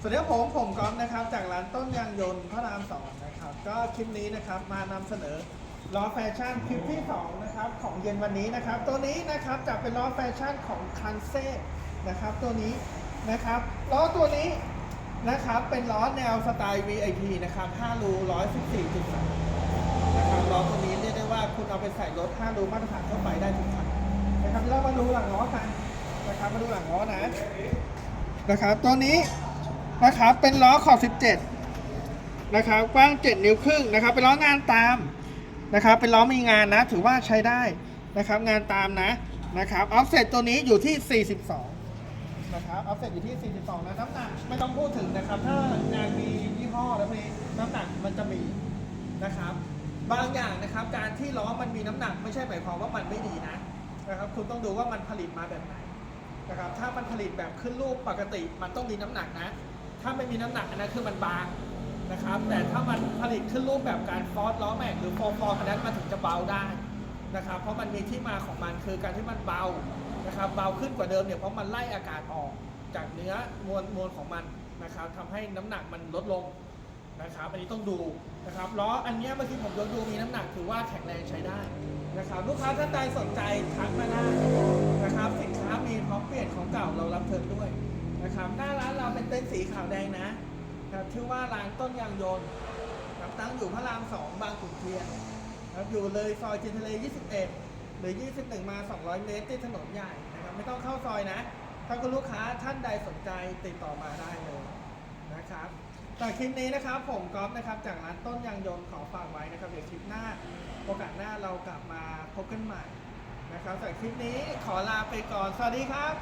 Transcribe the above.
สวัสดีครับผมผมก๊อฟนะครับจากร้านต้นยางยนต์พระรามสองนะครับก็คลิปนี้นะครับมานำเสนอล้อแฟชั่นคลิปที่สองนะครับของเย็นวันนี้นะครับ ตัวนี้นะครับจะเป็นล้อแฟชั่นของคันเซ่นะครับตัวนี้นะครับล้อตัวนี้นะครับเป็นล้อแนวสไตล์ VIP นะครับ5รู114.3นะครับล้อตัวนี้เรียกได้ว่าคุณเอาไปใส่รถ5รูมาตรฐานทั่วไปได้ทุกคันนะครับเรามาดูหลังล้อกันนะครับมาดูหลังล้อนะนะครับตัวนี้ นะครับ เป็นล้อขอบ17 นะครับ กว้าง 7 นิ้วครึ่งนะครับ เป็นล้องานตามนะครับ เป็นล้อมีงานนะ ถือว่าใช้ได้นะครับ งานตามนะนะครับ ออฟเซ็ตตัวนี้อยู่ที่ 42 นะครับ ออฟเซ็ตอยู่ที่ 42 นะ น้ำหนักไม่ต้องพูดถึงนะครับ ถ้างานมียี่ห้อแล้วมีน้ำหนักมันจะมีนะครับ บางอย่างนะครับ การที่ล้อมันมีน้ำหนักไม่ใช่หมายความว่ามันไม่ดีนะนะครับ คุณต้องดูว่ามันผลิตมาแบบไหนนะครับ ถ้ามันผลิตแบบขึ้นรูปปกติ มันต้องมีน้ำหนักนะ ถ้าไม่มีน้ำหนักอันนั้นคือมันบางนะครับ แต่ถ้ามันผลิตขึ้นรูปแบบการฟอสล้อแม็กหรือโฟฟอร์อันนั้นมันถึงจะเบาได้นะครับ เพราะมันมีที่มาของมันคือการที่มันเบานะครับ เบาขึ้นกว่าเดิมเนี่ยเพราะมันไล่อากาศออกจากเนื้อมวลมวลของมันนะครับทำให้น้ำหนักมันลดลงนะครับ อันนี้ต้องดูนะครับล้ออันนี้เมื่อกี้ผมยกดูมีน้ำหนักถือว่าแข็งแรงใช้ได้นะครับ ลูกค้าท่านใดสนใจทักมาได้นะครับ เป็นเต็นสีขาวแดงนะครับชื่อว่าร้านต้นยางยนต์ครับตั้งอยู่พระรามสองบางขุนเทียนครับอยู่เลยซอยจินทะเล 21 หรือ 21 มา 200 เมตรที่ถนนใหญ่นะครับไม่ต้องเข้าซอยนะ ถ้าคุณลูกค้าท่านใดสนใจติดต่อมาได้เลยนะครับแต่คลิปนี้นะครับผมก๊อฟนะครับจากร้านต้นยางยนต์ขอฝากไว้นะครับเดี๋ยวคลิปหน้าโอกาสหน้าเรากลับมาพบกันใหม่นะครับแต่คลิปนี้ขอลาไปก่อน สวัสดีครับ